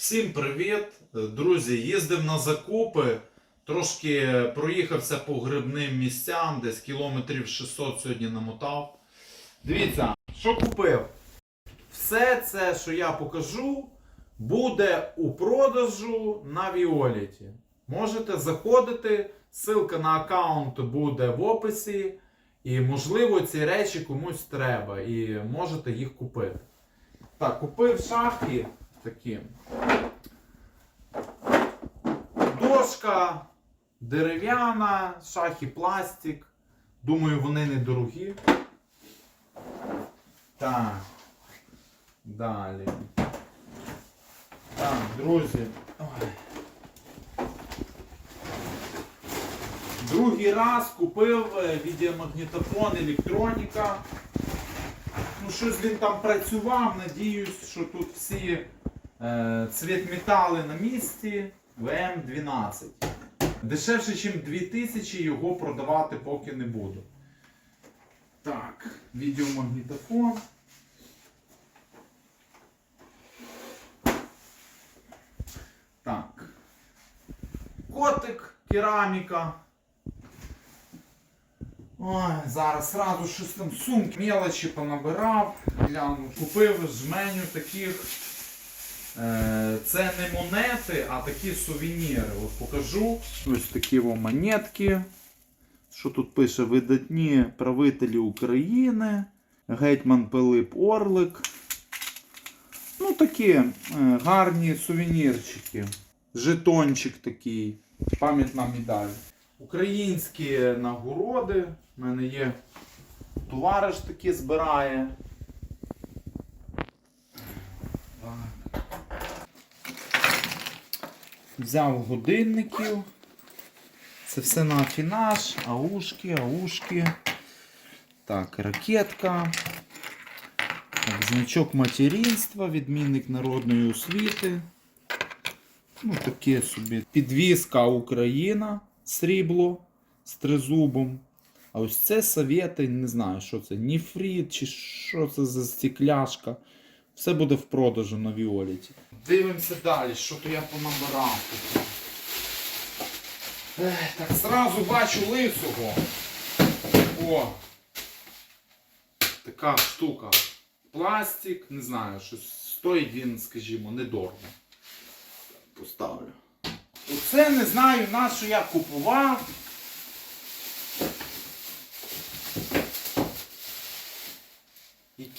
Всім привіт! Друзі, їздив на закупи, трошки проїхався по грибним місцям, десь кілометрів 600 сьогодні намотав. Дивіться, що купив. Все це, що я покажу, буде у продажу на Віоліті. Можете заходити, ссылка на аккаунт буде в описі. І, можливо, ці речі комусь треба, і можете їх купити. Так, купив шахи такі. Дошка дерев'яна, шахи пластик. Думаю, вони недорогі. Так. Далі. Так, друзі. Ой. Другий раз купив е, відеомагнітофон електроніка. Ну, щось він там працював. Надіюсь, що тут всі е, цвітметали на місці. ВМ12. Дешевше, ніж 2000 його продавати поки не буду. Так, відеомагнітофон. Так. Котик, кераміка. Ой, зараз сразу щось там сумки, мелочі понабирав. Гляну, купив жменю таких. Е, це не монети, а такі сувеніри. От покажу. Ось такі монетки. Що тут пише? Видатні правителі України. Гетьман Пилип Орлик. Ну, такі е, гарні сувенірчики. Жетончик такий. Пам'ятна медаль. Українські нагороди. У мене є товариш такий збирає. Взяв годинників. Це все на афінаж, аушки, аушки. Так, ракетка. Так, значок материнства, відмінник народної освіти. Ну, таке собі. Підвіска Україна, срібло з тризубом. А ось це совєти, не знаю, що це, ніфріт чи що це за стекляшка. Все буде в продажу на Віоліті. Дивимося далі, що то я понабирав тут. Ех, Так, зразу бачу лисого. О! Така штука. Пластик, не знаю, щось стоїть він, скажімо, недорого. Поставлю. Оце не знаю, на що я купував.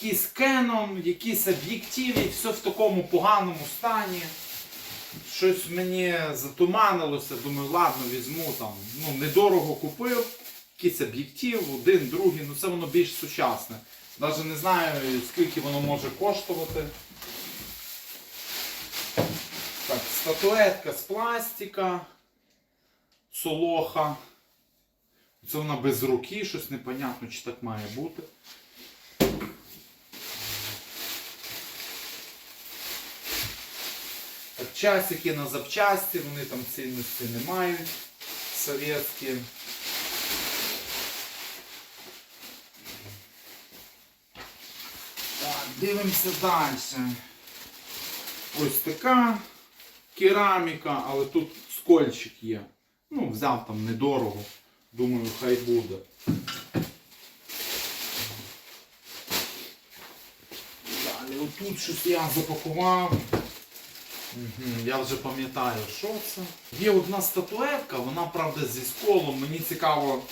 Якийсь Canon, якийсь об'єктив і все в такому поганому стані. Щось мені затуманилося, думаю, ладно, візьму там. Ну, недорого купив. Якийсь об'єктив, один, другий, ну це воно більш сучасне. Навіть не знаю, скільки воно може коштувати. Так, статуетка з пластика, солоха. Це вона без руки, щось непонятно, чи так має бути. Часики на запчасті, вони там цінності не мають. Совєтські. Дивимося далі. Ось така кераміка, але тут скольчик є. Ну, взяв там недорого. Думаю, хай буде. Далі отут щось я запакував. Я вже пам'ятаю, що це. Є одна статуетка, вона правда зі сколом. Мені цікаво,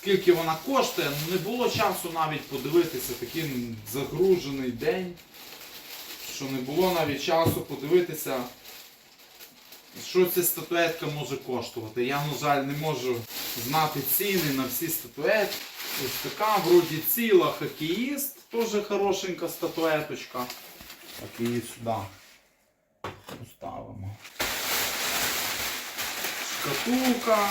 скільки вона коштує. Не було часу навіть подивитися такий загружений день. Що не було навіть часу подивитися, що ця статуетка може коштувати. Я, на жаль, не можу знати ціни на всі статуетки. Ось така, вроді ціла хокеїст, теж хорошенька статуеточка. Її сюди поставимо. Шкатулка.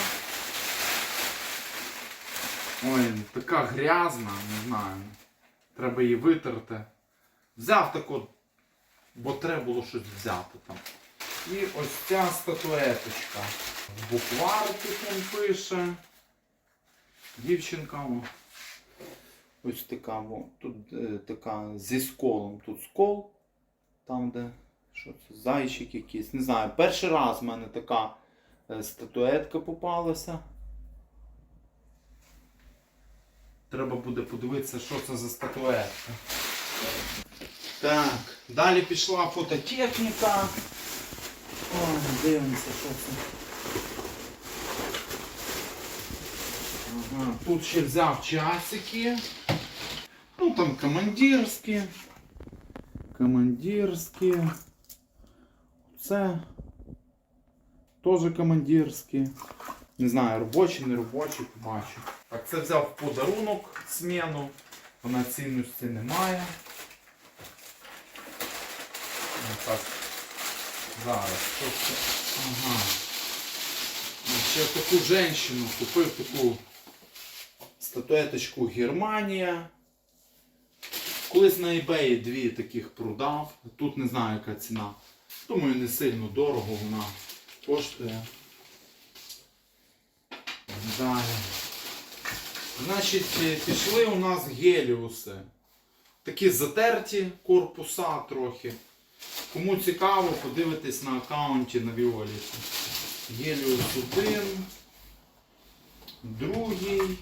Ой, така грязна, не знаю. Треба її витерти. Взяв таку, бо треба було щось взяти там. І ось ця статуеточка. Букварці пише. Дівчинка. Ось така, о, тут е, така зі сколом. Тут скол, там де Що це? Зайчик якийсь. Не знаю. Перший раз в мене така е, статуетка попалася. Треба буде подивитися, що це за статуетка. Так, далі пішла фототехніка. О, дивимося, що це. Ага, тут ще взяв часики. Ну там командирські. Командирські. Це теж командирські. Не знаю, робочі, не робочі, побачу. Так, це взяв подарунок зміну. Вона цінності не має. Ну, Так. Зараз. Ага. Ну, Ще таку женщину купив таку статуеточку Германія. Колись на eBay дві таких продав. Тут не знаю, яка ціна. Думаю, не сильно дорого вона коштує. Далі. Значить, е, пішли у нас геліуси. Такі затерті корпуса трохи. Кому цікаво, подивитись на аккаунті на Віоліті. Геліус 1. Другий.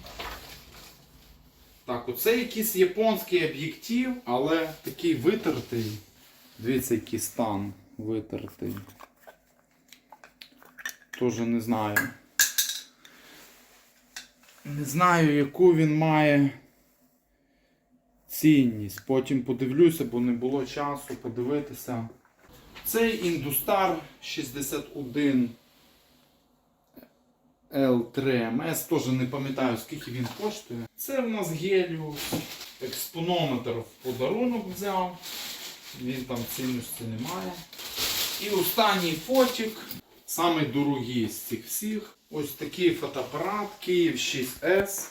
Так, оце якийсь японський об'єктив, але такий витертий. Дивіться, який стан витертий. Тоже не знаю. Не знаю, яку він має цінність. Потім подивлюся, бо не було часу подивитися. Цей індустар 61 L3MS, теж не пам'ятаю, скільки він коштує. Це в нас геліус. Експонометр в подарунок взяв. Він там цінності немає. І останній фотик, самий дорогий з цих всіх. Ось такий фотоапарат Київ 6S.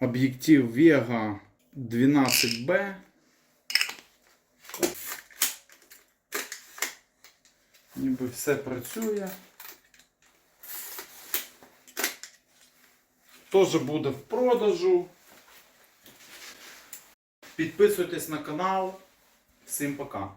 Об'єктив Vega 12B. Ніби все працює. Теж буде в продажу. Підписуйтесь на канал. Всім пока.